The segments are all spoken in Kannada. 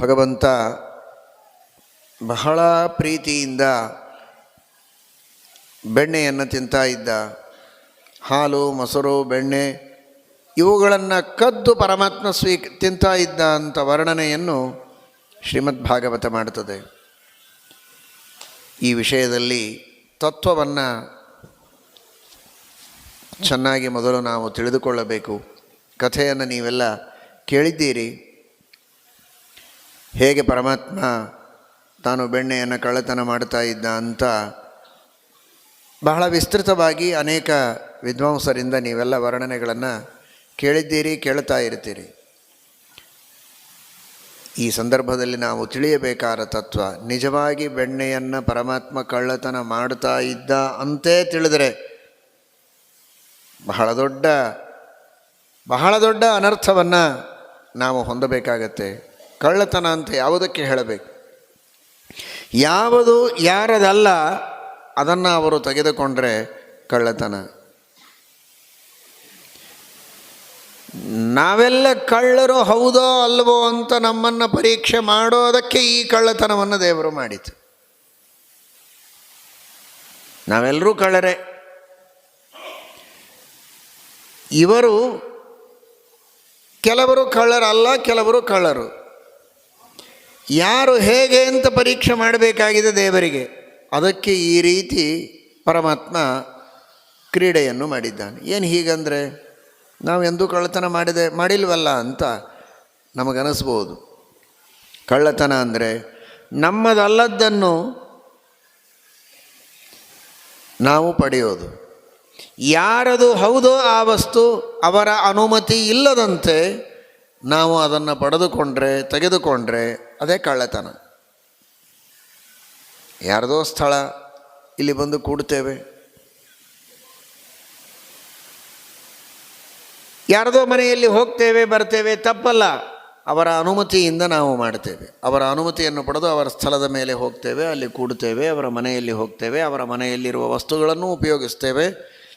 ಭಗವಂತ ಬಹಳ ಪ್ರೀತಿಯಿಂದ ಬೆಣ್ಣೆಯನ್ನು ತಿಂತಾ ಇದ್ದ. ಹಾಲು, ಮೊಸರು, ಬೆಣ್ಣೆ ಇವುಗಳನ್ನು ಕದ್ದು ಪರಮಾತ್ಮ ಸ್ವೀ ತಿಂತಾ ಇದ್ದ ಅಂತ ವರ್ಣನೆಯನ್ನು ಶ್ರೀಮದ್ ಭಾಗವತ ಮಾಡುತ್ತದೆ. ಈ ವಿಷಯದಲ್ಲಿ ತತ್ವವನ್ನು ಚೆನ್ನಾಗಿ ಮೊದಲು ನಾವು ತಿಳಿದುಕೊಳ್ಳಬೇಕು. ಕಥೆಯನ್ನು ನೀವೆಲ್ಲ ಕೇಳಿದ್ದೀರಿ. ಹೇಗೆ ಪರಮಾತ್ಮ ತಾನು ಬೆಣ್ಣೆಯನ್ನು ಕಳ್ಳತನ ಮಾಡ್ತಾ ಇದ್ದ ಅಂತ ಬಹಳ ವಿಸ್ತೃತವಾಗಿ ಅನೇಕ ವಿದ್ವಾಂಸರಿಂದ ನೀವೆಲ್ಲ ವರ್ಣನೆಗಳನ್ನು ಕೇಳಿದ್ದೀರಿ ಕೇಳ್ತಾ ಇರ್ತೀರಿ ಈ ಸಂದರ್ಭದಲ್ಲಿ ನಾವು ತಿಳಿಯಬೇಕಾದ ತತ್ವ, ನಿಜವಾಗಿ ಬೆಣ್ಣೆಯನ್ನು ಪರಮಾತ್ಮ ಕಳ್ಳತನ ಮಾಡ್ತಾ ಇದ್ದ ಅಂತೇ ತಿಳಿದರೆ ಬಹಳ ದೊಡ್ಡ ಬಹಳ ದೊಡ್ಡ ಅನರ್ಥವನ್ನು ನಾವು ಹೊಂದಬೇಕಾಗತ್ತೆ. ಕಳ್ಳತನ ಅಂತ ಯಾವುದಕ್ಕೆ ಹೇಳಬೇಕು? ಯಾವುದು ಯಾರದಲ್ಲ, ಅದನ್ನು ಅವರು ತೆಗೆದುಕೊಂಡ್ರೆ ಕಳ್ಳತನ. ನಾವೆಲ್ಲ ಕಳ್ಳರು ಹೌದೋ ಅಲ್ವೋ ಅಂತ ನಮ್ಮನ್ನು ಪರೀಕ್ಷೆ ಮಾಡೋದಕ್ಕೆ ಈ ಕಳ್ಳತನವನ್ನು ದೇವರು ಮಾಡಿತು. ನಾವೆಲ್ಲರೂ ಕಳ್ಳರೇ. ಇವರು ಕೆಲವರು ಕಳ್ಳರಲ್ಲ, ಕೆಲವರು ಕಳ್ಳರು. ಯಾರು ಹೇಗೆ ಅಂತ ಪರೀಕ್ಷೆ ಮಾಡಬೇಕಾಗಿದೆ ದೇವರಿಗೆ? ಅದಕ್ಕೆ ಈ ರೀತಿ ಪರಮಾತ್ಮ ಕ್ರೀಡೆಯನ್ನು ಮಾಡಿದ್ದಾನೆ. ಏನು ಹೀಗಂದರೆ, ನಾವು ಎಂದೂ ಕಳ್ಳತನ ಮಾಡಿದೆ, ಮಾಡಿಲ್ವಲ್ಲ ಅಂತ ನಮಗನಿಸ್ಬೋದು. ಕಳ್ಳತನ ಅಂದರೆ ನಮ್ಮದಲ್ಲದ್ದನ್ನು ನಾವು ಪಡೆಯೋದು. ಯಾರದು ಹೌದೋ ಆ ವಸ್ತು ಅವರ ಅನುಮತಿ ಇಲ್ಲದಂತೆ ನಾವು ಅದನ್ನು ಪಡೆದುಕೊಂಡ್ರೆ, ತೆಗೆದುಕೊಂಡ್ರೆ ಅದೇ ಕಳ್ಳತನ. ಯಾರದೋ ಸ್ಥಳ ಇಲ್ಲಿ ಬಂದು ಕೂಡ್ತೇವೆ. ಯಾರದೋ ಮನೆಯಲ್ಲಿ ಹೋಗ್ತೇವೆ, ಬರ್ತೇವೆ, ತಪ್ಪಲ್ಲ. ಅವರ ಅನುಮತಿಯಿಂದ ನಾವು ಮಾಡ್ತೇವೆ. ಅವರ ಅನುಮತಿಯನ್ನು ಪಡೆದು ಅವರ ಸ್ಥಳದ ಮೇಲೆ ಹೋಗ್ತೇವೆ, ಅಲ್ಲಿ ಕೂಡ್ತೇವೆ, ಅವರ ಮನೆಯಲ್ಲಿ ಹೋಗ್ತೇವೆ, ಅವರ ಮನೆಯಲ್ಲಿರುವ ವಸ್ತುಗಳನ್ನು ಉಪಯೋಗಿಸ್ತೇವೆ.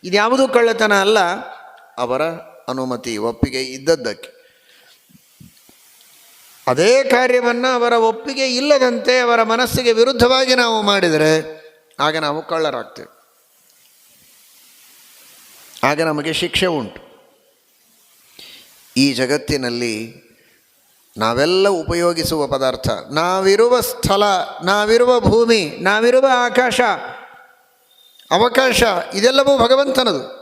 ಇದ್ಯಾವುದೂ ಕಳ್ಳತನ ಅಲ್ಲ, ಅವರ ಅನುಮತಿ, ಒಪ್ಪಿಗೆ ಇದ್ದದ್ದಕ್ಕೆ. ಅದೇ ಕಾರ್ಯವನ್ನು ಅವರ ಒಪ್ಪಿಗೆ ಇಲ್ಲದಂತೆ ಅವರ ಮನಸ್ಸಿಗೆ ವಿರುದ್ಧವಾಗಿ ನಾವು ಮಾಡಿದರೆ, ಆಗ ನಾವು ಕಳ್ಳರಾಗ್ತೇವೆ. ಆಗ ನಮಗೆ ಶಿಕ್ಷೆ ಉಂಟು. ಈ ಜಗತ್ತಿನಲ್ಲಿ ನಾವೆಲ್ಲ ಉಪಯೋಗಿಸುವ ಪದಾರ್ಥ, ನಾವಿರುವ ಸ್ಥಳ, ನಾವಿರುವ ಭೂಮಿ, ನಾವಿರುವ ಆಕಾಶ, ಅವಕಾಶ, ಇದೆಲ್ಲವೂ ಭಗವಂತನದು.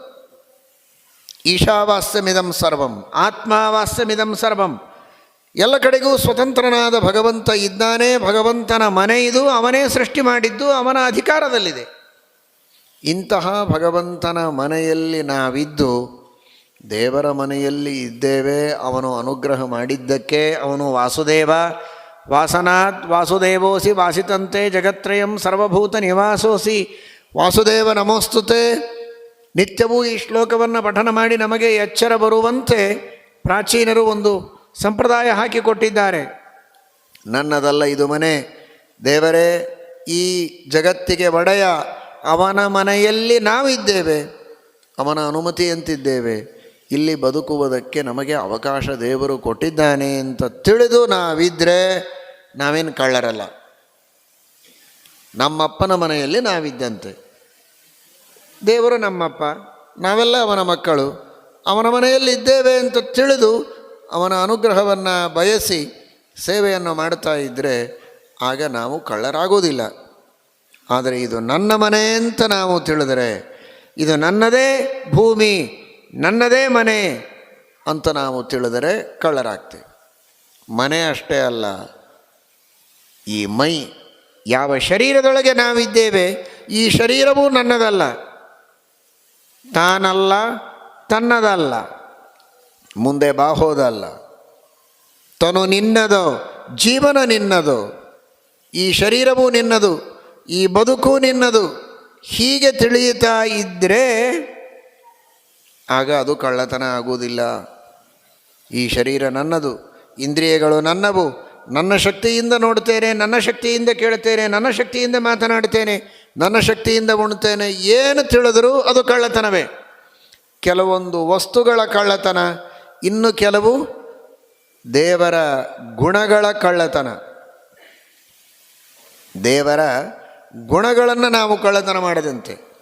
ಈಶಾವಾಸ್ಯಮಿದಂ ಸರ್ವಂ, ಆತ್ಮಾವಾಸ್ಯಮಿದಂ ಸರ್ವಂ. ಎಲ್ಲ ಕಡೆಗೂ ಸ್ವತಂತ್ರನಾದ ಭಗವಂತ ಇದ್ದಾನೆ. ಭಗವಂತನ ಮನೆ ಇದು. ಅವನೇ ಸೃಷ್ಟಿ ಮಾಡಿದ್ದು. ಅವನ ಅಧಿಕಾರದಲ್ಲಿದೆ. ಇಂತಹ ಭಗವಂತನ ಮನೆಯಲ್ಲಿ ನಾವಿದ್ದು, ದೇವರ ಮನೆಯಲ್ಲಿ ಇದ್ದೇವೆ. ಅವನು ಅನುಗ್ರಹ ಮಾಡಿದ್ದಕ್ಕೆ ಅವನು ವಾಸುದೇವ. ವಾಸನಾತ್ ವಾಸುದೇವೋಸಿ ವಾಸಿತಂತೆ ಜಗತ್ರಯಂ ಸರ್ವಭೂತ ನಿವಾಸೋಸಿ. ವಾಸುದೇವ ನಮೋಸ್ತುತೆ. ನಿತ್ಯವೂ ಈ ಶ್ಲೋಕವನ್ನು ಪಠನ ಮಾಡಿ ನಮಗೆ ಎಚ್ಚರ ಬರುವಂತೆ ಪ್ರಾಚೀನರು ಒಂದು ಸಂಪ್ರದಾಯ ಹಾಕಿಕೊಟ್ಟಿದ್ದಾರೆ ನನ್ನದಲ್ಲ ಇದು ಮನೆ. ದೇವರೇ, ಈ ಜಗತ್ತಿಗೆ ಒಡೆಯ ಅವನ ಮನೆಯಲ್ಲಿ ನಾವಿದ್ದೇವೆ. ಅವನ ಅನುಮತಿಯಂತಿದ್ದೇವೆ ಇಲ್ಲಿ ಬದುಕುವುದಕ್ಕೆ ನಮಗೆ ಅವಕಾಶ ದೇವರು ಕೊಟ್ಟಿದ್ದಾನೆ ಅಂತ ತಿಳಿದು ನಾವಿದ್ದರೆ ನಾವೇನು ಕಳ್ಳರಲ್ಲ. ನಮ್ಮಪ್ಪನ ಮನೆಯಲ್ಲಿ ನಾವಿದ್ದಂತೆ. ದೇವರು ನಮ್ಮಪ್ಪ, ನಾವೆಲ್ಲ ಅವನ ಮಕ್ಕಳು. ಅವನ ಮನೆಯಲ್ಲಿ ಇದ್ದೇವೆ ಅಂತ ತಿಳಿದು ಅವನ ಅನುಗ್ರಹವನ್ನು ಬಯಸಿ ಸೇವೆಯನ್ನು ಮಾಡ್ತಾ ಇದ್ದರೆ ಆಗ ನಾವು ಕಳ್ಳರಾಗೋದಿಲ್ಲ. ಆದರೆ ಇದು ನನ್ನ ಮನೆ ಅಂತ ನಾವು ತಿಳಿದರೆ ಇದು ನನ್ನದೇ ಭೂಮಿ, ನನ್ನದೇ ಮನೆ ಅಂತ ನಾವು ತಿಳಿದರೆ ಕಳ್ಳರಾಗ್ತೇವೆ. ಮನೆ ಅಷ್ಟೇ ಅಲ್ಲ, ಈ ಮೈ, ಯಾವ ಶರೀರದೊಳಗೆ ನಾವಿದ್ದೇವೆ, ಈ ಶರೀರವೂ ನನ್ನದಲ್ಲ. ತಾನಲ್ಲ, ತನ್ನದಲ್ಲ. ಮುಂದೆ ಬಾ, ಹೋದಲ್ಲ. ತನು ನಿನ್ನದು, ಜೀವನ ನಿನ್ನದು, ಈ ಶರೀರವೂ ನಿನ್ನದು, ಈ ಬದುಕು ನಿನ್ನದು. ಹೀಗೆ ತಿಳಿಯುತ್ತಾ ಇದ್ದರೆ ಆಗ ಅದು ಕಳ್ಳತನ ಆಗುವುದಿಲ್ಲ. ಈ ಶರೀರ ನನ್ನದು, ಇಂದ್ರಿಯಗಳು ನನ್ನವು. ನನ್ನ ಶಕ್ತಿಯಿಂದ ನೋಡ್ತೇನೆ ನನ್ನ ಶಕ್ತಿಯಿಂದ ಕೇಳ್ತೇನೆ ನನ್ನ ಶಕ್ತಿಯಿಂದ ಮಾತನಾಡ್ತೇನೆ ನನ್ನ ಶಕ್ತಿಯಿಂದ ಉಣ್ತೇನೆ ಏನು ತಿಳಿದರೂ ಅದು ಕಳ್ಳತನವೇ. ಕೆಲವೊಂದು ವಸ್ತುಗಳ ಕಳ್ಳತನ ಇನ್ನು ಕೆಲವು ದೇವರ ಗುಣಗಳ ಕಳ್ಳತನ. ದೇವರ ಗುಣಗಳನ್ನು ನಾವು ಕಳ್ಳತನ ಮಾಡದಂತೆ.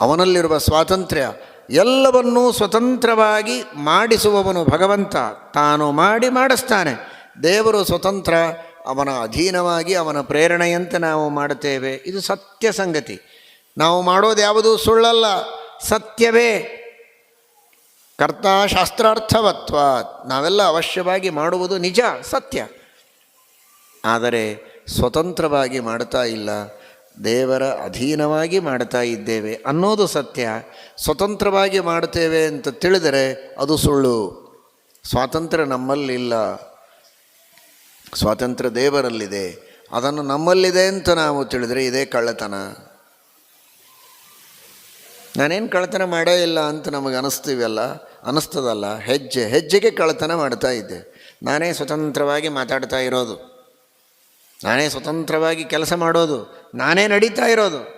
ಅವನಲ್ಲಿರುವ ಸ್ವಾತಂತ್ರ್ಯ ಎಲ್ಲವನ್ನೂ ಸ್ವತಂತ್ರವಾಗಿ ಮಾಡಿಸುವವನು ಭಗವಂತ. ತಾನು ಮಾಡಿ ಮಾಡಿಸ್ತಾನೆ. ದೇವರು ಸ್ವತಂತ್ರ, ಅವನ ಅಧೀನವಾಗಿ ಅವನ ಪ್ರೇರಣೆಯಂತೆ ನಾವು ಮಾಡುತ್ತೇವೆ. ಇದು ಸತ್ಯ ಸಂಗತಿ. ನಾವು ಮಾಡೋದು ಯಾವುದೂ ಸುಳ್ಳಲ್ಲ, ಸತ್ಯವೇ. ಕರ್ತಾಶಾಸ್ತ್ರಾರ್ಥವತ್ವ ನಾವೆಲ್ಲ ಅವಶ್ಯವಾಗಿ ಮಾಡುವುದು ನಿಜ, ಸತ್ಯ. ಆದರೆ ಸ್ವತಂತ್ರವಾಗಿ ಮಾಡ್ತಾ ಇಲ್ಲ, ದೇವರ ಅಧೀನವಾಗಿ ಮಾಡ್ತಾ ಇದ್ದೇವೆ ಅನ್ನೋದು ಸತ್ಯ. ಸ್ವತಂತ್ರವಾಗಿ ಮಾಡ್ತೇವೆ ಅಂತ ತಿಳಿದರೆ ಅದು ಸುಳ್ಳು. ಸ್ವಾತಂತ್ರ್ಯ ನಮ್ಮಲ್ಲಿಲ್ಲ. ಸ್ವಾತಂತ್ರ್ಯ ದೇವರಲ್ಲಿದೆ. ಅದನ್ನು ನಮ್ಮಲ್ಲಿದೆ ಅಂತ ನಾವು ತಿಳಿದರೆ ಇದೇ ಕಳ್ಳತನ. ನಾನೇನು ಕಳ್ಳತನ ಮಾಡೇ ಇಲ್ಲ ಅಂತ ನಮಗೆ ಅನಿಸ್ತೀವಲ್ಲ ಅನ್ನಿಸ್ತದಲ್ಲ ಹೆಜ್ಜೆ, ಹೆಜ್ಜೆಗೆ ಕಳ್ಳತನ ಮಾಡ್ತಾ ಇದ್ದೆ. ನಾನೇ ಸ್ವತಂತ್ರವಾಗಿ ಮಾತಾಡ್ತಾ ಇರೋದು. ನಾನೇ ಸ್ವತಂತ್ರವಾಗಿ ಕೆಲಸ ಮಾಡೋದು. ನಾನೇ ನಡೀತಾ ಇರೋದು.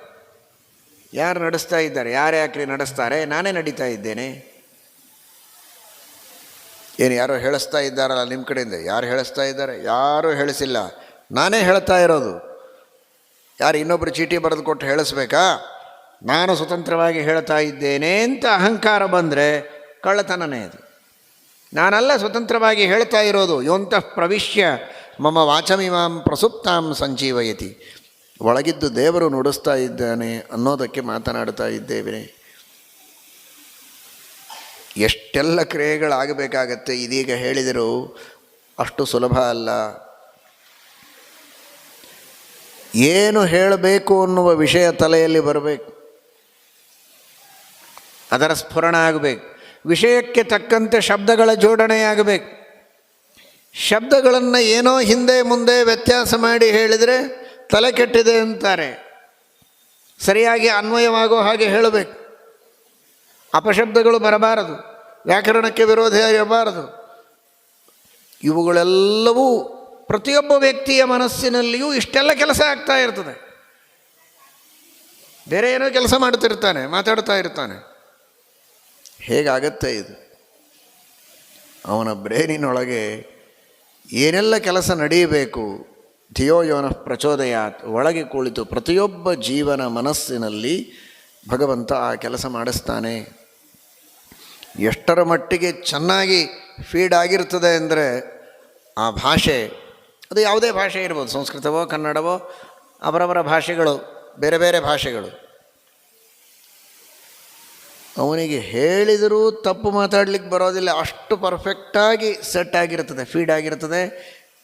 ಯಾರು ನಡೆಸ್ತಾ ಇದ್ದಾರೆ? ಯಾರು ಯಾಕ್ರಿ ನಡೆಸ್ತಾರೆ? ನಾನೇ ನಡೀತಾ ಇದ್ದೇನೆ. ಏನು ಯಾರೋ ಹೇಳಿಸ್ತಾ ಇದ್ದಾರಲ್ಲ ನಿಮ್ಮ ಕಡೆಯಿಂದ? ಯಾರು ಹೇಳಿಸ್ತಾ ಇದ್ದಾರೆ? ಯಾರೂ ಹೇಳಿಸಿಲ್ಲ. ನಾನೇ ಹೇಳ್ತಾ ಇರೋದು. ಯಾರು ಇನ್ನೊಬ್ಬರು ಚೀಟಿ ಬರೆದು ಕೊಟ್ಟು ಹೇಳಿಸ್ಬೇಕಾ? ನಾನು ಸ್ವತಂತ್ರವಾಗಿ ಹೇಳ್ತಾ ಇದ್ದೇನೆ ಅಂತ ಅಹಂಕಾರ ಬಂದರೆ ಕಳ್ಳತನನೇ ಅದು. ನಾನಲ್ಲ ಸ್ವತಂತ್ರವಾಗಿ ಹೇಳ್ತಾ ಇರೋದು, ಯೋಂತಃ ಪ್ರವಿಶ್ಯ ಮಮ ವಾಚಮಿಮಾಂ ಪ್ರಸುಪ್ತಾಂ ಸಂಜೀವಯತಿ. ಒಳಗಿದ್ದು ದೇವರು ನುಡಿಸ್ತಾ ಇದ್ದಾನೆ ಅನ್ನೋದಕ್ಕೆ ಮಾತನಾಡ್ತಾ ಇದ್ದೇವೆ. ಎಷ್ಟೆಲ್ಲ ಕ್ರಿಯೆಗಳಾಗಬೇಕಾಗತ್ತೆ ಇದೀಗ ಹೇಳಿದರೂ ಅಷ್ಟು ಸುಲಭ ಅಲ್ಲ. ಏನು ಹೇಳಬೇಕು ಅನ್ನುವ ವಿಷಯ ತಲೆಯಲ್ಲಿ ಬರಬೇಕು. ಅದರ ಸ್ಫುರಣ ಆಗಬೇಕು. ವಿಷಯಕ್ಕೆ ತಕ್ಕಂತೆ ಶಬ್ದಗಳ ಜೋಡಣೆಯಾಗಬೇಕು. ಶಬ್ದಗಳನ್ನು ಏನೋ ಹಿಂದೆ ಮುಂದೆ ವ್ಯತ್ಯಾಸ ಮಾಡಿ ಹೇಳಿದರೆ ತಲೆ ಕೆಟ್ಟಿದೆ ಅಂತಾರೆ. ಸರಿಯಾಗಿ ಅನ್ವಯವಾಗೋ ಹಾಗೆ ಹೇಳಬೇಕು. ಅಪಶಬ್ದಗಳು ಬರಬಾರದು. ವ್ಯಾಕರಣಕ್ಕೆ ವಿರೋಧ ಇರಬಾರದು ಇವುಗಳೆಲ್ಲವೂ ಪ್ರತಿಯೊಬ್ಬ ವ್ಯಕ್ತಿಯ ಮನಸ್ಸಿನಲ್ಲಿಯೂ ಇಷ್ಟೆಲ್ಲ ಕೆಲಸ ಆಗ್ತಾ ಇರ್ತದೆ. ಬೇರೆ ಏನೋ ಕೆಲಸ ಮಾಡ್ತಿರ್ತಾನೆ, ಮಾತಾಡ್ತಾ ಇರ್ತಾನೆ. ಹೇಗಾಗತ್ತೆ ಇದು? ಅವನ ಬ್ರೇನಿನೊಳಗೆ ಏನೆಲ್ಲ ಕೆಲಸ ನಡೆಯಬೇಕು? ಧಿಯೋ ಯೋನ ಪ್ರಚೋದಯಾತ್. ಒಳಗೆ ಕುಳಿತು ಪ್ರತಿಯೊಬ್ಬ ಜೀವನ ಮನಸ್ಸಿನಲ್ಲಿ ಭಗವಂತ ಆ ಕೆಲಸ ಮಾಡಿಸ್ತಾನೆ. ಎಷ್ಟರ ಮಟ್ಟಿಗೆ ಚೆನ್ನಾಗಿ ಫೀಡ್ ಆಗಿರ್ತದೆ ಅಂದರೆ ಆ ಭಾಷೆ, ಅದು ಯಾವುದೇ ಭಾಷೆ ಇರ್ಬೋದು, ಸಂಸ್ಕೃತವೋ ಕನ್ನಡವೋ, ಅವರವರ ಭಾಷೆಗಳು, ಬೇರೆ ಬೇರೆ ಭಾಷೆಗಳು. ಅವನಿಗೆ ಹೇಳಿದರೂ ತಪ್ಪು ಮಾತಾಡ್ಲಿಕ್ಕೆ ಬರೋದಿಲ್ಲ. ಅಷ್ಟು ಪರ್ಫೆಕ್ಟಾಗಿ ಸೆಟ್ ಆಗಿರ್ತದೆ ಫೀಡ್ ಆಗಿರ್ತದೆ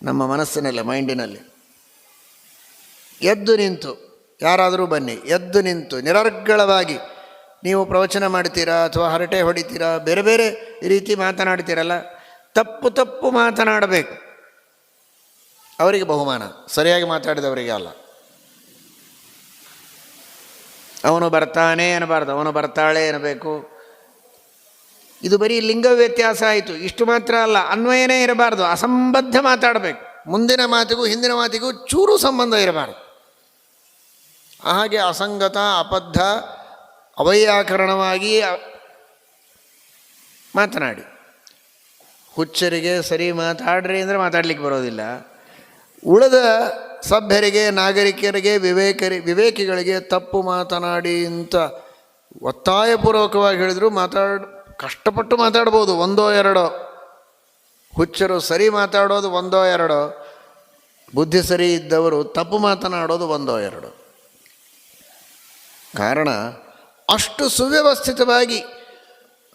ನಮ್ಮ ಮನಸ್ಸಿನಲ್ಲಿ ಮೈಂಡಿನಲ್ಲಿ ಎದ್ದು ನಿಂತು, ಯಾರಾದರೂ ಬನ್ನಿ, ಎದ್ದು ನಿಂತು, ನಿರರ್ಗಳವಾಗಿ ನೀವು ಪ್ರವಚನ ಮಾಡ್ತೀರಾ ಅಥವಾ ಹರಟೆ ಹೊಡಿತೀರಾ, ಬೇರೆ ಬೇರೆ ರೀತಿ ಮಾತನಾಡ್ತೀರಲ್ಲ, ತಪ್ಪು ತಪ್ಪು ಮಾತನಾಡಬೇಕು. ಅವರಿಗೆ ಬಹುಮಾನ, ಸರಿಯಾಗಿ ಮಾತಾಡಿದವರಿಗೆ ಅಲ್ಲ. ಅವನು ಬರ್ತಾನೆ ಅನ್ನಬಾರ್ದು, ಅವನು ಬರ್ತಾಳೆ ಅನ್ನಬೇಕು. ಇದು ಬರೀ ಲಿಂಗ ವ್ಯತ್ಯಾಸ ಆಯಿತು. ಇಷ್ಟು ಮಾತ್ರ ಅಲ್ಲ, ಅನ್ವಯನೇ ಇರಬಾರ್ದು, ಅಸಂಬದ್ಧ ಮಾತಾಡಬೇಕು. ಮುಂದಿನ ಮಾತಿಗೂ ಹಿಂದಿನ ಮಾತಿಗೂ ಚೂರು ಸಂಬಂಧ ಇರಬಾರ್ದು. ಹಾಗೆ ಅಸಂಗತ, ಅಬದ್ಧ ಅವೈಯಾಕರಣವಾಗಿ ಮಾತನಾಡಿ. ಹುಚ್ಚರಿಗೆ ಸರಿ ಮಾತಾಡ್ರಿ ಅಂದರೆ ಮಾತಾಡ್ಲಿಕ್ಕೆ ಬರೋದಿಲ್ಲ. ಉಳಿದ ಸಭ್ಯರಿಗೆ, ನಾಗರಿಕರಿಗೆ, ವಿವೇಕರಿ, ವಿವೇಕಿಗಳಿಗೆ ತಪ್ಪು ಮಾತನಾಡಿ ಅಂತ ಒತ್ತಾಯಪೂರ್ವಕವಾಗಿ ಹೇಳಿದ್ರು, ಮಾತಾಡ್, ಕಷ್ಟಪಟ್ಟು ಮಾತಾಡ್ಬೋದು, ಒಂದೋ ಎರಡೋ. ಹುಚ್ಚರು ಸರಿ ಮಾತಾಡೋದು ಒಂದೋ ಎರಡೋ. ಬುದ್ಧಿ ಸರಿ ಇದ್ದವರು ತಪ್ಪು ಮಾತನಾಡೋದು ಒಂದೋ ಎರಡು. ಕಾರಣ, ಅಷ್ಟು ಸುವ್ಯವಸ್ಥಿತವಾಗಿ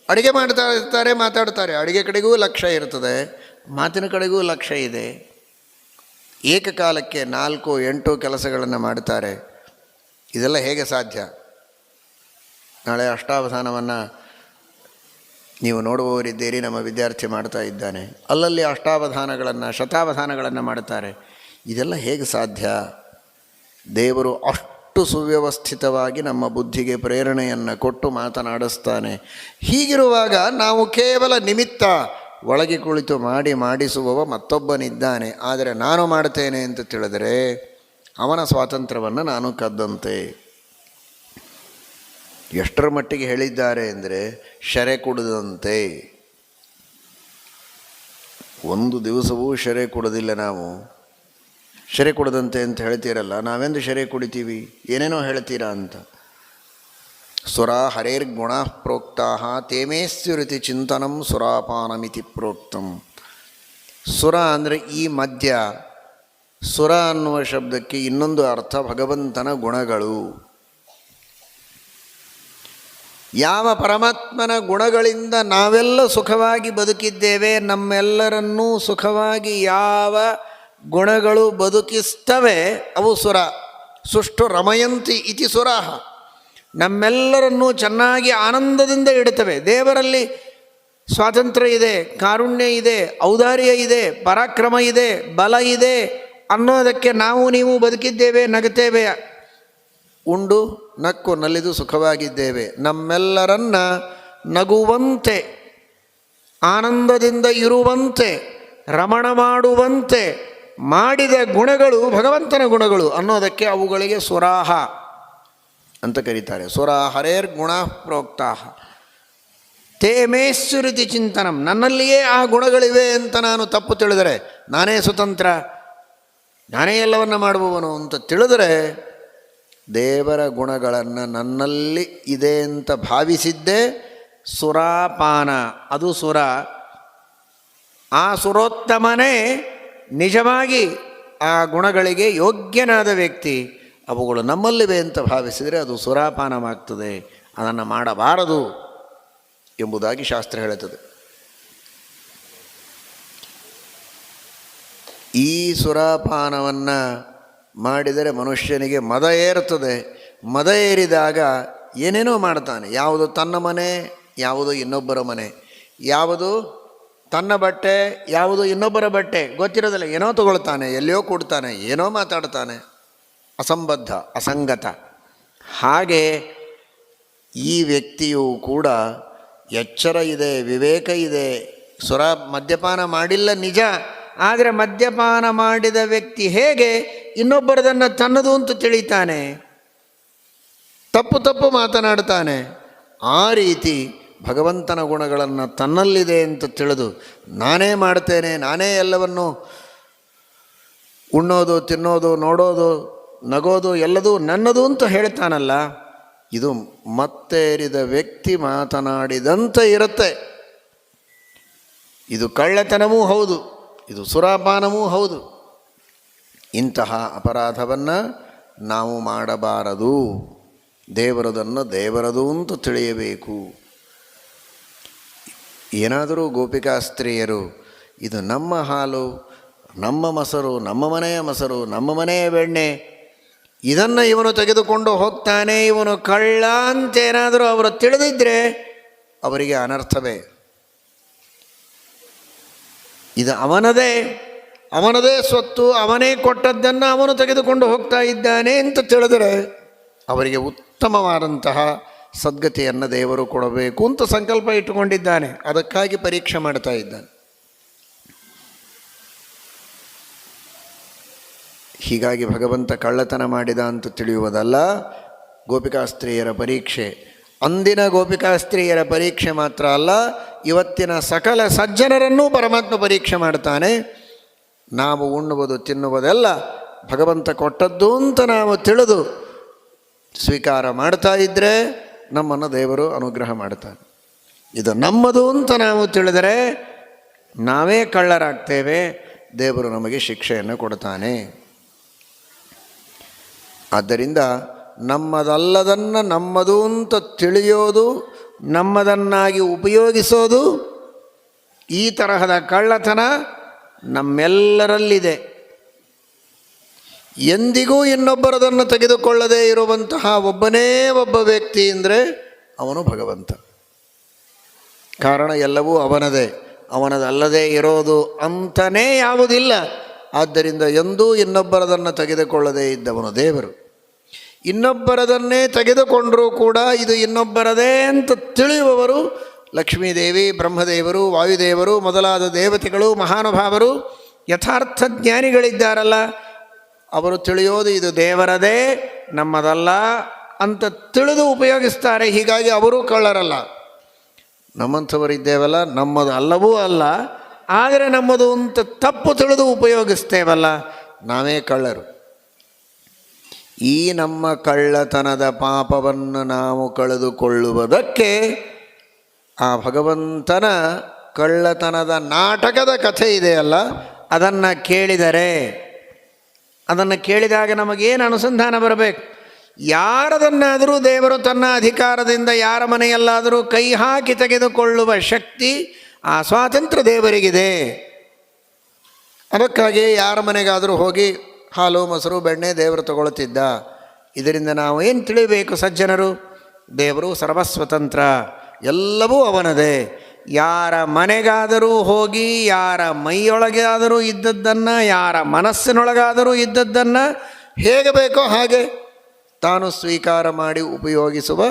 ಅಡುಗೆ ಮಾಡ್ತಾ ಇರ್ತಾರೆ, ಮಾತಾಡ್ತಾರೆ. ಅಡುಗೆ ಕಡೆಗೂ ಲಕ್ಷ್ಯ ಇರ್ತದೆ, ಮಾತಿನ ಕಡೆಗೂ ಲಕ್ಷ್ಯ ಇದೆ. ಏಕಕಾಲಕ್ಕೆ ನಾಲ್ಕು, ಎಂಟು ಕೆಲಸಗಳನ್ನು ಮಾಡುತ್ತಾರೆ. ಇದೆಲ್ಲ ಹೇಗೆ ಸಾಧ್ಯ? ನಾಳೆ ಅಷ್ಟಾವಧಾನವನ್ನು ನೀವು ನೋಡುವವರಿದ್ದೀರಿ, ನಮ್ಮ ವಿದ್ಯಾರ್ಥಿ ಮಾಡ್ತಾ ಇದ್ದಾನೆ. ಅಲ್ಲಲ್ಲಿ ಅಷ್ಟಾವಧಾನಗಳನ್ನು, ಶತಾವಧಾನಗಳನ್ನು ಮಾಡುತ್ತಾರೆ. ಇದೆಲ್ಲ ಹೇಗೆ ಸಾಧ್ಯ? ದೇವರು ಅಷ್ಟು ಸುವ್ಯವಸ್ಥಿತವಾಗಿ ನಮ್ಮ ಬುದ್ಧಿಗೆ ಪ್ರೇರಣೆಯನ್ನು ಕೊಟ್ಟು ಮಾತನಾಡಿಸ್ತಾನೆ. ಹೀಗಿರುವಾಗ ನಾವು ಕೇವಲ ನಿಮಿತ್ತ ಒಳಗೆ ಕುಳಿತು ಮಾಡಿ ಮಾಡಿಸುವವ ಮತ್ತೊಬ್ಬನಿದ್ದಾನೆ. ಆದರೆ ನಾನು ಮಾಡ್ತೇನೆ ಅಂತ ತಿಳಿದರೆ ಅವನ ಸ್ವಾತಂತ್ರ್ಯವನ್ನು ನಾನು ಕದ್ದಂತೆ. ಎಷ್ಟರ ಮಟ್ಟಿಗೆ ಹೇಳಿದ್ದಾರೆ ಅಂದರೆ ಶರೆ ಕುಡದಂತೆ. ಒಂದು ದಿವಸವೂ ಶರೆ ಕೊಡೋದಿಲ್ಲ ನಾವು. ಶರೆ ಕೊಡದಂತೆ ಅಂತ ಹೇಳ್ತೀರಲ್ಲ, ನಾವೆಂದು ಶರೆ ಕುಡಿತೀವಿ? ಏನೇನೋ ಹೇಳ್ತೀರಾ ಅಂತ. ಸುರ ಹರೇರ್ಗುಣ ಪ್ರೋಕ್ತಾ ತೇಮೇಸ್ಯುರಿತಿ ಚಿಂತನಂ ಸುರಾಪಾನಮಿತಿ ಪ್ರೋಕ್ತಂ ಸುರ ಅಂದರೆ ಈ ಮಧ್ಯ, ಸುರ ಅನ್ನುವ ಶಬ್ದಕ್ಕೆ ಇನ್ನೊಂದು ಅರ್ಥ ಭಗವಂತನ ಗುಣಗಳು. ಯಾವ ಪರಮಾತ್ಮನ ಗುಣಗಳಿಂದ ನಾವೆಲ್ಲ ಸುಖವಾಗಿ ಬದುಕಿದ್ದೇವೆ, ನಮ್ಮೆಲ್ಲರನ್ನೂ ಸುಖವಾಗಿ ಯಾವ ಗುಣಗಳು ಬದುಕಿಸ್ತವೆ, ಅವು ಸುರ. ಸುಷ್ಟು ರಮಯಂತಿ ಇತಿ ಸುರಾಹ. ನಮ್ಮೆಲ್ಲರನ್ನೂ ಚೆನ್ನಾಗಿ ಆನಂದದಿಂದ ಇಡುತ್ತವೆ. ದೇವರಲ್ಲಿ ಸ್ವಾತಂತ್ರ್ಯ ಇದೆ, ಕಾರುಣ್ಯ ಇದೆ, ಔದಾರ್ಯ ಇದೆ, ಪರಾಕ್ರಮ ಇದೆ, ಬಲ ಇದೆ ಅನ್ನೋದಕ್ಕೆ ನಾವು ನೀವು ಬದುಕಿದ್ದೇವೆ, ನಗುತ್ತೇವೆ. ಉಂಡು, ನಕ್ಕು, ನಲಿದು ಸುಖವಾಗಿದ್ದೇವೆ. ನಮ್ಮೆಲ್ಲರನ್ನ ನಗುವಂತೆ, ಆನಂದದಿಂದ ಇರುವಂತೆ, ರಮಣ ಮಾಡುವಂತೆ ಮಾಡಿದ ಗುಣಗಳು ಭಗವಂತನ ಗುಣಗಳು ಅನ್ನೋದಕ್ಕೆ ಅವುಗಳಿಗೆ ಸುರಾಹ. ಅಂತ ಕರೀತಾರೆ. ಸುರ ಹರೇರ್ ಗುಣ ಪ್ರೋಕ್ತಾ ತೇ ಮೇಶ್ವರಿತಿ ಚಿಂತನಂ. ನನ್ನಲ್ಲಿಯೇ ಆ ಗುಣಗಳಿವೆ ಅಂತ ನಾನು ತಪ್ಪು ತಿಳಿದರೆ ನಾನೇ ಸ್ವತಂತ್ರ, ನಾನೇ ಎಲ್ಲವನ್ನ ಮಾಡುವವನು ಅಂತ ತಿಳಿದರೆ ದೇವರ ಗುಣಗಳನ್ನು ನನ್ನಲ್ಲಿ ಇದೆ ಅಂತ ಭಾವಿಸಿದ್ದೇ ಸುರಾಪಾನ. ಅದು ಸುರ. ಆ ಸುರೋತ್ತಮನೇ ನಿಜವಾಗಿ ಆ ಗುಣಗಳಿಗೆ ಯೋಗ್ಯನಾದ ವ್ಯಕ್ತಿ. ಅವುಗಳು ನಮ್ಮಲ್ಲಿವೆ ಅಂತ ಭಾವಿಸಿದರೆ ಅದು ಸುರಾಪಾನವಾಗ್ತದೆ, ಅದನ್ನು ಮಾಡಬಾರದು ಎಂಬುದಾಗಿ ಶಾಸ್ತ್ರ ಹೇಳುತ್ತದೆ. ಈ ಸುರಾಪಾನವನ್ನು ಮಾಡಿದರೆ ಮನುಷ್ಯನಿಗೆ ಮದ ಏರುತ್ತದೆ. ಮದ ಏರಿದಾಗ ಏನೇನೋ ಮಾಡ್ತಾನೆ. ಯಾವುದು ತನ್ನ ಮನೆ, ಯಾವುದು ಇನ್ನೊಬ್ಬರ ಮನೆ. ಯಾವುದು ತನ್ನ ಬಟ್ಟೆ, ಯಾವುದು ಇನ್ನೊಬ್ಬರ ಬಟ್ಟೆ. ಗೊತ್ತಿರೋದಿಲ್ಲ. ಏನೋ ತಗೊಳ್ತಾನೆ, ಎಲ್ಲಿಯೋ ಕೊಡ್ತಾನೆ, ಏನೋ ಮಾತಾಡ್ತಾನೆ. ಅಸಂಬದ್ಧ, ಅಸಂಗತ. ಹಾಗೆ ಈ ವ್ಯಕ್ತಿಯು ಕೂಡ ಎಚ್ಚರ ಇದೆ, ವಿವೇಕ ಇದೆ. ಸುರ ಮದ್ಯಪಾನ ಮಾಡಿಲ್ಲ ನಿಜ, ಆದರೆ ಮದ್ಯಪಾನ ಮಾಡಿದ ವ್ಯಕ್ತಿ ಹೇಗೆ ಇನ್ನೊಬ್ಬರದನ್ನು ತನ್ನದು ಅಂತ ತಿಳಿತಾನೆ? ತಪ್ಪು ತಪ್ಪು ಮಾತನಾಡ್ತಾನೆ. ಆ ರೀತಿ ಭಗವಂತನ ಗುಣಗಳನ್ನು ತನ್ನಲ್ಲಿದೆ ಅಂತ ತಿಳಿದು ನಾನೇ ಮಾಡ್ತೇನೆ, ನಾನೇ ಎಲ್ಲವನ್ನು ಉಣ್ಣೋದು, ತಿನ್ನೋದು, ನೋಡೋದು ನಗೋದು ಎಲ್ಲದೂ ನನ್ನದು ಅಂತ ಹೇಳ್ತಾನಲ್ಲ, ಇದು ಮತ್ತೇರಿದ ವ್ಯಕ್ತಿ ಮಾತನಾಡಿದಂತೆ ಇರುತ್ತೆ. ಇದು ಕಳ್ಳತನವೂ ಹೌದು, ಇದು ಸುರಾಪಾನವೂ ಹೌದು. ಇಂತಹ ಅಪರಾಧವನ್ನು ನಾವು ಮಾಡಬಾರದು, ದೇವರದನ್ನು ದೇವರದು ಅಂತ ತಿಳಿಯಬೇಕು. ಏನಾದರೂ ಗೋಪಿಕಾಸ್ತ್ರೀಯರು ಇದು ನಮ್ಮ ಹಾಲು, ನಮ್ಮ ಮೊಸರು, ನಮ್ಮ ಮನೆಯ ಮೊಸರು, ನಮ್ಮ ಮನೆಯ ಬೆಣ್ಣೆ ಇದನ್ನು ಇವನು ತೆಗೆದುಕೊಂಡು ಹೋಗ್ತಾನೆ, ಇವನು ಕಳ್ಳ ಅಂತೇನಾದರೂ ಅವರು ತಿಳಿದಿದ್ದರೆ ಅವರಿಗೆ ಅನರ್ಥವೇ? ಇದು ಅವನದೇ ಅವನದೇ ಸ್ವತ್ತು, ಅವನೇ ಕೊಟ್ಟದ್ದನ್ನು ಅವನು ತೆಗೆದುಕೊಂಡು ಹೋಗ್ತಾ ಇದ್ದಾನೆ ಅಂತ ತಿಳಿದರೆ ಅವರಿಗೆ ಉತ್ತಮವಾದಂತಹ ಸದ್ಗತಿಯನ್ನು ದೇವರು ಕೊಡಬೇಕು ಅಂತ ಸಂಕಲ್ಪ ಇಟ್ಟುಕೊಂಡಿದ್ದಾನೆ. ಅದಕ್ಕಾಗಿ ಪರೀಕ್ಷೆ ಮಾಡ್ತಾ ಇದ್ದಾನೆ. ಹೀಗಾಗಿ ಭಗವಂತ ಕಳ್ಳತನ ಮಾಡಿದ ಅಂತ ತಿಳಿಯುವುದಲ್ಲ, ಗೋಪಿಕಾಸ್ತ್ರೀಯರ ಪರೀಕ್ಷೆ. ಅಂದಿನ ಗೋಪಿಕಾಸ್ತ್ರೀಯರ ಪರೀಕ್ಷೆ ಮಾತ್ರ ಅಲ್ಲ, ಇವತ್ತಿನ ಸಕಲ ಸಜ್ಜನರನ್ನೂ ಪರಮಾತ್ಮ ಪರೀಕ್ಷೆ ಮಾಡ್ತಾನೆ. ನಾವು ಉಣ್ಣುವುದು, ತಿನ್ನುವುದೆಲ್ಲ ಭಗವಂತ ಕೊಟ್ಟದ್ದು ಅಂತ ನಾವು ತಿಳಿದು ಸ್ವೀಕಾರ ಮಾಡ್ತಾ ಇದ್ದರೆ ನಮ್ಮನ್ನು ದೇವರು ಅನುಗ್ರಹ ಮಾಡ್ತಾನೆ. ಇದು ನಮ್ಮದು ಅಂತ ನಾವು ತಿಳಿದರೆ ನಾವೇ ಕಳ್ಳರಾಗ್ತೇವೆ, ದೇವರು ನಮಗೆ ಶಿಕ್ಷೆಯನ್ನು ಕೊಡ್ತಾನೆ. ಆದ್ದರಿಂದ ನಮ್ಮದಲ್ಲದನ್ನು ನಮ್ಮದು ಅಂತ ತಿಳಿಯೋದು, ನಮ್ಮದನ್ನಾಗಿ ಉಪಯೋಗಿಸೋದು ಈ ತರಹದ ಕಳ್ಳತನ ನಮ್ಮೆಲ್ಲರಲ್ಲಿದೆ. ಎಂದಿಗೂ ಇನ್ನೊಬ್ಬರದನ್ನು ತೆಗೆದುಕೊಳ್ಳದೇ ಇರುವಂತಹ ಒಬ್ಬನೇ ಒಬ್ಬ ವ್ಯಕ್ತಿ ಅಂದರೆ ಅವನು ಭಗವಂತ. ಕಾರಣ ಎಲ್ಲವೂ ಅವನದೇ, ಅವನದಲ್ಲದೇ ಇರೋದು ಅಂತನೇ ಯಾವುದಿಲ್ಲ. ಆದ್ದರಿಂದ ಎಂದೂ ಇನ್ನೊಬ್ಬರದನ್ನು ತೆಗೆದುಕೊಳ್ಳದೇ ಇದ್ದವನು ದೇವರು. ಇನ್ನೊಬ್ಬರದನ್ನೇ ತೆಗೆದುಕೊಂಡರೂ ಕೂಡ ಇದು ಇನ್ನೊಬ್ಬರದೇ ಅಂತ ತಿಳಿಯುವವರು ಲಕ್ಷ್ಮೀದೇವಿ, ಬ್ರಹ್ಮದೇವರು, ವಾಯುದೇವರು, ಮೊದಲಾದ ದೇವತೆಗಳು, ಮಹಾನುಭಾವರು, ಯಥಾರ್ಥ ಜ್ಞಾನಿಗಳಿದ್ದಾರಲ್ಲ, ಅವರು ತಿಳಿಯೋದು ಇದು ದೇವರದೇ, ನಮ್ಮದಲ್ಲ ಅಂತ ತಿಳಿದು ಉಪಯೋಗಿಸ್ತಾರೆ. ಹೀಗಾಗಿ ಅವರೂ ಕಳ್ಳರಲ್ಲ. ನಮ್ಮಂಥವರಿದ್ದೇವಲ್ಲ ನಮ್ಮದು ಅಲ್ಲವೂ ಅಲ್ಲ. ಆದರೆ ನಮ್ಮದು ಅಂತ ತಪ್ಪು ತಿಳಿದು ಉಪಯೋಗಿಸ್ತೇವಲ್ಲ, ನಾವೇ ಕಳ್ಳರು. ಈ ನಮ್ಮ ಕಳ್ಳತನದ ಪಾಪವನ್ನು ನಾವು ಕಳೆದುಕೊಳ್ಳುವುದಕ್ಕೆ ಆ ಭಗವಂತನ ಕಳ್ಳತನದ ನಾಟಕದ ಕಥೆ ಇದೆಯಲ್ಲ, ಅದನ್ನು ಕೇಳಿದರೆ, ಅದನ್ನು ಕೇಳಿದಾಗ ನಮಗೇನು ಅನುಸಂಧಾನ ಬರಬೇಕು? ಯಾರದನ್ನಾದರೂ ದೇವರು ತನ್ನ ಅಧಿಕಾರದಿಂದ, ಯಾರ ಮನೆಯಲ್ಲಾದರೂ ಕೈ ಹಾಕಿ ತೆಗೆದುಕೊಳ್ಳುವ ಶಕ್ತಿ ಆ ಸ್ವಾತಂತ್ರ್ಯ ದೇವರಿಗಿದೆ. ಅದಕ್ಕಾಗಿ ಯಾರ ಮನೆಗಾದರೂ ಹೋಗಿ ಹಾಲು, ಮೊಸರು, ಬೆಣ್ಣೆ ದೇವರು ತಗೊಳ್ತಿದ್ದ. ಇದರಿಂದ ನಾವು ಏನು ತಿಳಿಬೇಕು ಸಜ್ಜನರು? ದೇವರು ಸರ್ವಸ್ವತಂತ್ರ, ಎಲ್ಲವೂ ಅವನದೇ. ಯಾರ ಮನೆಗಾದರೂ ಹೋಗಿ, ಯಾರ ಮೈಯೊಳಗಾದರೂ ಇದ್ದದ್ದನ್ನು, ಯಾರ ಮನಸ್ಸಿನೊಳಗಾದರೂ ಇದ್ದದ್ದನ್ನು ಹೇಗೆ ಬೇಕೋ ಹಾಗೆ ತಾನು ಸ್ವೀಕಾರ ಮಾಡಿ ಉಪಯೋಗಿಸುವ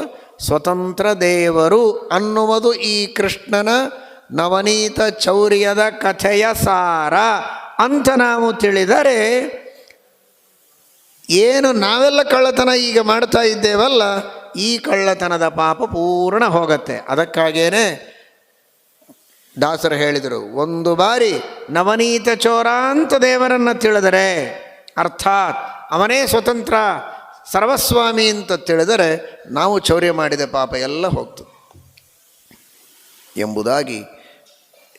ಸ್ವತಂತ್ರ ದೇವರು ಅನ್ನುವುದು ಈ ಕೃಷ್ಣನ ನವನೀತ ಚೌರ್ಯದ ಕಥೆಯ ಸಾರ ಅಂತ ನಾವು ತಿಳಿದರೆ ಏನು ನಾವೆಲ್ಲ ಕಳ್ಳತನ ಈಗ ಮಾಡ್ತಾ ಇದ್ದೇವಲ್ಲ, ಈ ಕಳ್ಳತನದ ಪಾಪ ಪೂರ್ಣ ಹೋಗತ್ತೆ. ಅದಕ್ಕಾಗೇನೆ ದಾಸರು ಹೇಳಿದರು, ಒಂದು ಬಾರಿ ನವನೀತ ಚೋರ ಅಂತ ದೇವರನ್ನು ತಿಳಿದರೆ, ಅರ್ಥಾತ್ ಅವನೇ ಸ್ವತಂತ್ರ, ಸರ್ವಸ್ವಾಮಿ ಅಂತ ತಿಳಿದರೆ ನಾವು ಚೌರ್ಯ ಮಾಡಿದ ಪಾಪ ಎಲ್ಲ ಹೋಗ್ತು. ಎಂಬುದಾಗಿ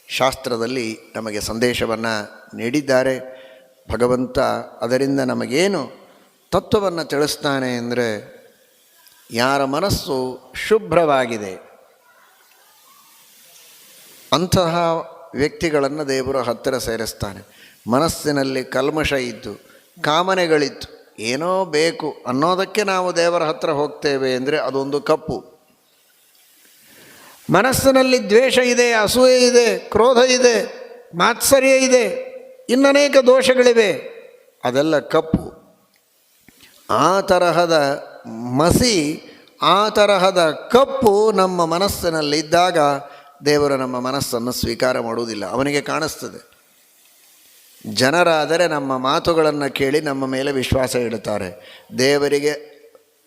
ಶಾಸ್ತ್ರದಲ್ಲಿ ನಮಗೆ ಸಂದೇಶವನ್ನು ನೀಡಿದ್ದಾರೆ. ಭಗವಂತ ಅದರಿಂದ ನಮಗೇನು ತತ್ವವನ್ನು ತಿಳಿಸ್ತಾನೆ ಅಂದರೆ ಯಾರ ಮನಸ್ಸು ಶುಭ್ರವಾಗಿದೆ. ಅಂತಹ ವ್ಯಕ್ತಿಗಳನ್ನು ದೇವರು ಹತ್ತಿರ ಸೇರಿಸ್ತಾನೆ. ಮನಸ್ಸಿನಲ್ಲಿ ಕಲ್ಮಶ ಇದ್ದು, ಕಾಮನೆಗಳಿತ್ತು, ಏನೋ ಬೇಕು ಅನ್ನೋದಕ್ಕೆ ನಾವು ದೇವರ ಹತ್ತಿರ ಹೋಗ್ತೇವೆ ಅಂದರೆ ಅದೊಂದು ಕಪ್ಪು. ಮನಸ್ಸಿನಲ್ಲಿ ದ್ವೇಷ ಇದೆ, ಅಸೂಯೆ ಇದೆ, ಕ್ರೋಧ ಇದೆ, ಮಾತ್ಸರ್ಯ ಇದೆ, ಇನ್ನನೇಕ ದೋಷಗಳಿವೆ. ಅದೆಲ್ಲ ಕಪ್ಪು. ಆ ತರಹದ ಮಸಿ, ಆ ತರಹದ ಕಪ್ಪು ನಮ್ಮ ಮನಸ್ಸಿನಲ್ಲಿದ್ದಾಗ ದೇವರು ನಮ್ಮ ಮನಸ್ಸನ್ನು ಸ್ವೀಕಾರ ಮಾಡುವುದಿಲ್ಲ. ಅವನಿಗೆ ಕಾಣಿಸ್ತದೆ. ಜನರಾದರೆ ನಮ್ಮ ಮಾತುಗಳನ್ನು ಕೇಳಿ ನಮ್ಮ ಮೇಲೆ ವಿಶ್ವಾಸ ಇಡುತ್ತಾರೆ. ದೇವರಿಗೆ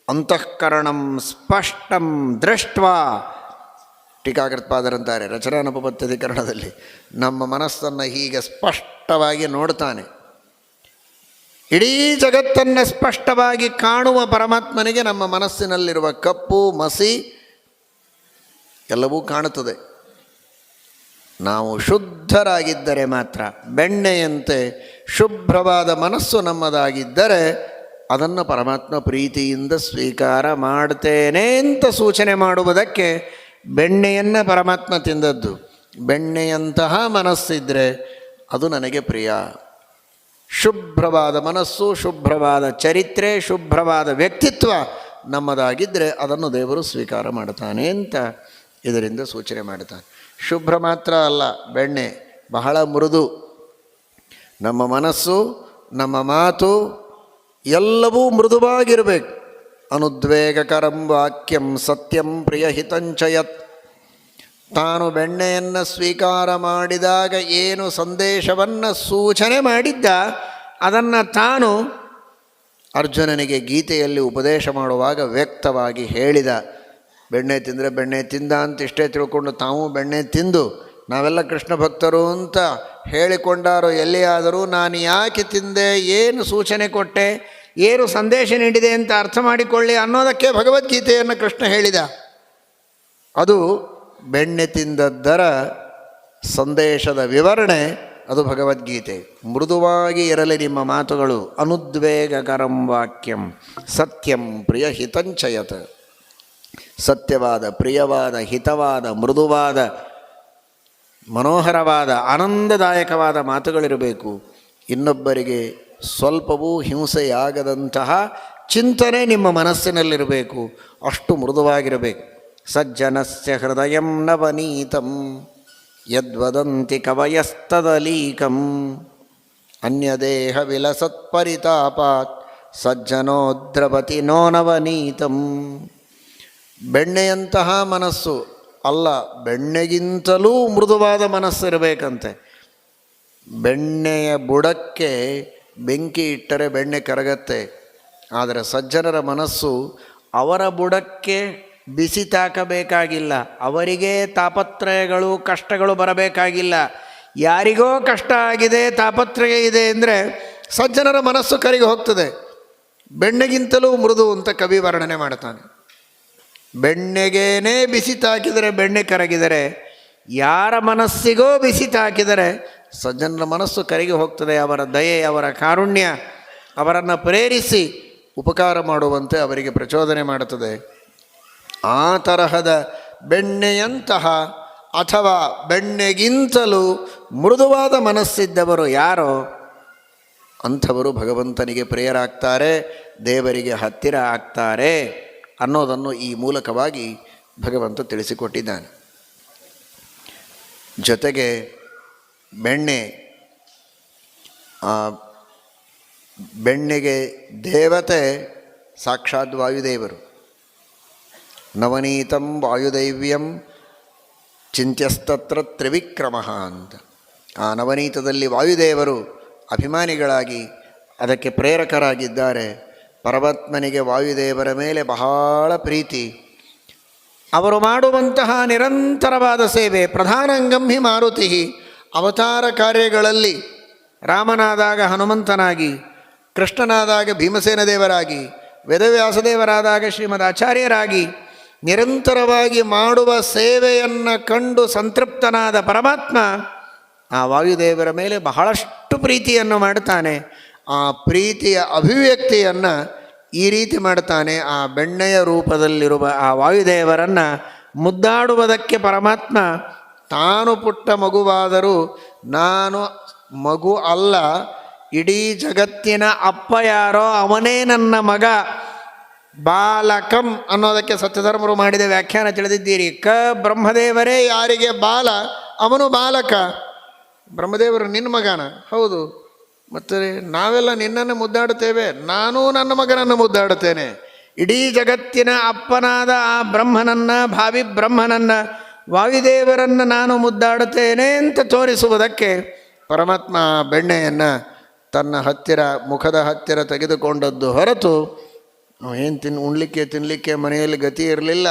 ಅಂತಃಕರಣಂ ಸ್ಪಷ್ಟಂ ದೃಷ್ಟ್ವಾ ಟೀಕಾಕೃತ್ಪಾದರಂತಾರೆ. ರಚನಾನುಪಪತ್ಯಧಿಕರಣದಲ್ಲಿ ನಮ್ಮ ಮನಸ್ಸನ್ನು ಹೀಗೆ ಸ್ಪಷ್ಟವಾಗಿ ನೋಡ್ತಾನೆ. ಇಡೀ ಜಗತ್ತನ್ನು ಸ್ಪಷ್ಟವಾಗಿ ಕಾಣುವ ಪರಮಾತ್ಮನಿಗೆ ನಮ್ಮ ಮನಸ್ಸಿನಲ್ಲಿರುವ ಕಪ್ಪು, ಮಸಿ ಎಲ್ಲವೂ ಕಾಣುತ್ತದೆ. ನಾವು ಶುದ್ಧರಾಗಿದ್ದರೆ ಮಾತ್ರ, ಬೆಣ್ಣೆಯಂತೆ ಶುಭ್ರವಾದ ಮನಸ್ಸು ನಮ್ಮದಾಗಿದ್ದರೆ ಅದನ್ನು ಪರಮಾತ್ಮ ಪ್ರೀತಿಯಿಂದ ಸ್ವೀಕಾರ ಮಾಡ್ತೇನೆ ಅಂತ ಸೂಚನೆ ಮಾಡುವುದಕ್ಕೆ ಬೆಣ್ಣೆಯನ್ನು ಪರಮಾತ್ಮ ತಿಂದದ್ದು. ಬೆಣ್ಣೆಯಂತಹ ಮನಸ್ಸಿದ್ರೆ ಅದು ನನಗೆ ಪ್ರಿಯ. ಶುಭ್ರವಾದ ಮನಸ್ಸು, ಶುಭ್ರವಾದ ಚರಿತ್ರೆ, ಶುಭ್ರವಾದ ವ್ಯಕ್ತಿತ್ವ ನಮ್ಮದಾಗಿದ್ದರೆ ಅದನ್ನು ದೇವರು ಸ್ವೀಕಾರ ಮಾಡ್ತಾನೆ ಅಂತ ಇದರಿಂದ ಸೂಚನೆ ಮಾಡ್ತಾನೆ ಶುಭ್ರ ಮಾತ್ರ ಅಲ್ಲ, ಬೆಣ್ಣೆ ಬಹಳ ಮೃದು. ನಮ್ಮ ಮನಸ್ಸು, ನಮ್ಮ ಮಾತು ಎಲ್ಲವೂ ಮೃದುವಾಗಿರಬೇಕು. ಅನುದ್ವೇಗಕರಂ ವಾಕ್ಯಂ ಸತ್ಯಂ ಪ್ರಿಯಹಿತಂಚಯತ್ ತಾನು ಬೆಣ್ಣೆಯನ್ನು ಸ್ವೀಕಾರ ಮಾಡಿದಾಗ ಏನು ಸಂದೇಶವನ್ನು ಸೂಚನೆ ಮಾಡಿದ್ದ, ಅದನ್ನು ತಾನು ಅರ್ಜುನನಿಗೆ ಗೀತೆಯಲ್ಲಿ ಉಪದೇಶ ಮಾಡುವಾಗ ವ್ಯಕ್ತವಾಗಿ ಹೇಳಿದ. ಬೆಣ್ಣೆ ತಿಂದರೆ ಬೆಣ್ಣೆ ತಿಂದ ಅಂತ ಇಷ್ಟೇ ತಿಳ್ಕೊಂಡು ತಾವು ಬೆಣ್ಣೆ ತಿಂದು, ನಾವೆಲ್ಲ ಕೃಷ್ಣ ಭಕ್ತರು ಅಂತ ಹೇಳಿಕೊಂಡಾರೋ ಎಲ್ಲಿಯಾದರೂ ನಾನು ಯಾಕೆ ತಿಂದೆ, ಏನು ಸೂಚನೆ ಕೊಟ್ಟೆ ಏನು ಸಂದೇಶ ನೀಡಿದೆ ಅಂತ ಅರ್ಥ ಮಾಡಿಕೊಳ್ಳಿ ಅನ್ನೋದಕ್ಕೆ ಭಗವದ್ಗೀತೆಯನ್ನು ಕೃಷ್ಣ ಹೇಳಿದ. ಅದು ಬೆಣ್ಣೆ ತಿಂದದ್ದರ ಸಂದೇಶದ ವಿವರಣೆ, ಅದು ಭಗವದ್ಗೀತೆ. ಮೃದುವಾಗಿ ಇರಲಿ ನಿಮ್ಮ ಮಾತುಗಳು. ಅನುದ್ವೇಗಕರಂ ವಾಕ್ಯಂ, ಸತ್ಯಂ ಪ್ರಿಯ ಹಿತಂಚಯತ್ ಸತ್ಯವಾದ, ಪ್ರಿಯವಾದ, ಹಿತವಾದ, ಮೃದುವಾದ, ಮನೋಹರವಾದ, ಆನಂದದಾಯಕವಾದ ಮಾತುಗಳಿರಬೇಕು. ಇನ್ನೊಬ್ಬರಿಗೆ ಸ್ವಲ್ಪವೂ ಹಿಂಸೆಯಾಗದಂತಹ ಚಿಂತನೆ ನಿಮ್ಮ ಮನಸ್ಸಿನಲ್ಲಿರಬೇಕು. ಅಷ್ಟು ಮೃದುವಾಗಿರಬೇಕು. ಸಜ್ಜನಸ್ಯ ಹೃದಯಂ ನವನೀತಂ, ಯದ್ವದಂತಿ ಕವಯಸ್ತದಲೀಕಂ. ಅನ್ಯದೇಹ ವಿಲಸತ್ಪರಿತಾಪಾತ್ ಸಜ್ಜನೋದ್ರವತಿ ನೋ ನವನೀತಂ. ಬೆಣ್ಣೆಯಂತಹ ಮನಸ್ಸು ಅಲ್ಲ, ಬೆಣ್ಣೆಗಿಂತಲೂ ಮೃದುವಾದ ಮನಸ್ಸಿರಬೇಕಂತೆ. ಬೆಣ್ಣೆಯ ಬುಡಕ್ಕೆ ಬೆಂಕಿ ಇಟ್ಟರೆ ಬೆಣ್ಣೆ ಕರಗತ್ತೆ. ಆದರೆ ಸಜ್ಜನರ ಮನಸ್ಸು ಅವರ ಬುಡಕ್ಕೆ ಬಿಸಿ ತಾಕಬೇಕಾಗಿಲ್ಲ. ಅವರಿಗೆ ತಾಪತ್ರಯಗಳು, ಕಷ್ಟಗಳು ಬರಬೇಕಾಗಿಲ್ಲ. ಯಾರಿಗೋ ಕಷ್ಟ ಆಗಿದೆ, ತಾಪತ್ರಯ ಇದೆ ಅಂದರೆ ಸಜ್ಜನರ ಮನಸ್ಸು ಕರಿಗೆ ಹೋಗ್ತದೆ. ಬೆಣ್ಣೆಗಿಂತಲೂ ಮೃದು ಅಂತ ಕವಿ ವರ್ಣನೆ ಮಾಡ್ತಾನೆ. ಬೆಣ್ಣೆಗೇನೇ ಬಿಸಿ ತಾಕಿದರೆ ಬೆಣ್ಣೆ ಕರಗಿದರೆ, ಯಾರ ಮನಸ್ಸಿಗೋ ಬಿಸಿ ತಾಕಿದರೆ ಸಜ್ಜನರ ಮನಸ್ಸು ಕರಗಿ ಹೋಗ್ತದೆ, ಅವರ ದಯೆ, ಅವರ ಕಾರುಣ್ಯ, ಅವರನ್ನು ಪ್ರೇರಿಸಿ ಉಪಕಾರ ಮಾಡುವಂತೆ ಅವರಿಗೆ ಪ್ರಚೋದನೆ ಮಾಡುತ್ತದೆ. ಆ ತರಹದ ಬೆಣ್ಣೆಯಂತಹ ಅಥವಾ ಬೆಣ್ಣೆಗಿಂತಲೂ ಮೃದುವಾದ ಮನಸ್ಸಿದ್ದವರು ಯಾರೋ, ಅಂಥವರು ಭಗವಂತನಿಗೆ ಪ್ರಿಯರಾಗ್ತಾರೆ, ದೇವರಿಗೆ ಹತ್ತಿರ ಆಗ್ತಾರೆ ಅನ್ನೋದನ್ನು ಈ ಮೂಲಕವಾಗಿ ಭಗವಂತ ತಿಳಿಸಿಕೊಟ್ಟಿದ್ದಾನೆ. ಜೊತೆಗೆ ಬೆಣ್ಣೆ ಬೆಣ್ಣೆಗೆ ದೇವತೆ ಸಾಕ್ಷಾತ್ ವಾಯುದೇವರು. ನವನೀತಂ ವಾಯುದೈವ್ಯಂ ಚಿಂತ್ಯಸ್ತತ್ರ ತ್ರಿವಿಕ್ರಮ ಅಂತ. ಆ ನವನೀತದಲ್ಲಿ ವಾಯುದೇವರು ಅಭಿಮಾನಿಗಳಾಗಿ ಅದಕ್ಕೆ ಪ್ರೇರಕರಾಗಿದ್ದಾರೆ. ಪರಮಾತ್ಮನಿಗೆ ವಾಯುದೇವರ ಮೇಲೆ ಬಹಳ ಪ್ರೀತಿ. ಅವರು ಮಾಡುವಂತಹ ನಿರಂತರವಾದ ಸೇವೆ ಪ್ರಧಾನಂಗಂ ಹಿ ಮಾರುತಿ ಅವತಾರ ಕಾರ್ಯಗಳಲ್ಲಿ ರಾಮನಾದಾಗ ಹನುಮಂತನಾಗಿ, ಕೃಷ್ಣನಾದಾಗ ಭೀಮಸೇನ ದೇವರಾಗಿ ವೇದವ್ಯಾಸದೇವರಾದಾಗ ಶ್ರೀಮದ್ ಆಚಾರ್ಯರಾಗಿ ನಿರಂತರವಾಗಿ ಮಾಡುವ ಸೇವೆಯನ್ನು ಕಂಡು ಸಂತೃಪ್ತನಾದ ಪರಮಾತ್ಮ ಆ ವಾಯುದೇವರ ಮೇಲೆ ಬಹಳಷ್ಟು ಪ್ರೀತಿಯನ್ನು ಮಾಡ್ತಾನೆ ಆ ಪ್ರೀತಿಯ ಅಭಿವ್ಯಕ್ತಿಯನ್ನು ಈ ರೀತಿ ಮಾಡ್ತಾನೆ ಆ ಬೆಣ್ಣೆಯ ರೂಪದಲ್ಲಿರುವ ಆ ವಾಯುದೇವರನ್ನು ಮುದ್ದಾಡುವುದಕ್ಕೆ ಪರಮಾತ್ಮ ತಾನು ಪುಟ್ಟ ಮಗುವಾದರೂ ನಾನು ಮಗು ಅಲ್ಲ, ಇಡೀ ಜಗತ್ತಿನ ಅಪ್ಪ ಯಾರೋ ಅವನೇ ನನ್ನ ಮಗ. ಬಾಲಕಂ ಅನ್ನೋದಕ್ಕೆ ಸತ್ಯಧರ್ಮರು ಮಾಡಿದ ವ್ಯಾಖ್ಯಾನ ತಿಳಿದಿದ್ದೀರಿ. ಕ ಬ್ರಹ್ಮದೇವರೇ ಯಾರಿಗೆ ಬಾಲ, ಅವನು ಬಾಲಕ. ಬ್ರಹ್ಮದೇವರು ನಿನ್ನ ಮಗನ? ಹೌದು. ಮತ್ತು ನಾವೆಲ್ಲ ನಿನ್ನನ್ನು ಮುದ್ದಾಡುತ್ತೇವೆ, ನಾನೂ ನನ್ನ ಮಗನನ್ನು ಮುದ್ದಾಡುತ್ತೇನೆ. ಇಡೀ ಜಗತ್ತಿನ ಅಪ್ಪನಾದ ಆ ಬ್ರಹ್ಮನನ್ನ, ಭಾವಿ ಬ್ರಹ್ಮನನ್ನು ವಾಯುದೇವರನ್ನು ನಾನು ಮುದ್ದಾಡುತ್ತೇನೆ ಅಂತ ತೋರಿಸುವುದಕ್ಕೆ ಪರಮಾತ್ಮ ಬೆಣ್ಣೆಯನ್ನು ತನ್ನ ಹತ್ತಿರ, ಮುಖದ ಹತ್ತಿರ ತೆಗೆದುಕೊಂಡದ್ದು ಹೊರತು ಏನು ತಿನ್, ಉಣ್ಲಿಕ್ಕೆ ತಿನ್ನಲಿಕ್ಕೆ ಮನೆಯಲ್ಲಿ ಗತಿ ಇರಲಿಲ್ಲ.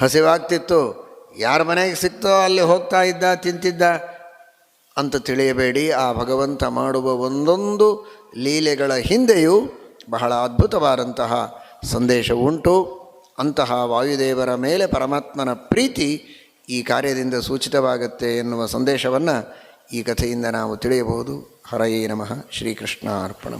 ಹಸಿವಾಗ್ತಿತ್ತು. ಯಾರ ಮನೆಗೆ ಸಿಕ್ತೋ ಅಲ್ಲಿ ಹೋಗ್ತಾ ಇದ್ದ, ತಿಂತಿದ್ದ ಅಂತ ತಿಳಿಯಬೇಡಿ. ಆ ಭಗವಂತ ಮಾಡುವ ಒಂದೊಂದು ಲೀಲೆಗಳ ಹಿಂದೆಯೂ ಬಹಳ ಅದ್ಭುತವಾದಂತಹ ಸಂದೇಶ ಉಂಟು. ಅಂತಹ ವಾಯುದೇವರ ಮೇಲೆ ಪರಮಾತ್ಮನ ಪ್ರೀತಿ ಈ ಕಾರ್ಯದಿಂದ ಸೂಚಿತವಾಗುತ್ತೆ ಎನ್ನುವ ಸಂದೇಶವನ್ನು ಈ ಕಥೆಯಿಂದ ನಾವು ತಿಳಿಯಬಹುದು. ಹರಯೇ ನಮಃ. ಶ್ರೀಕೃಷ್ಣ ಅರ್ಪಣ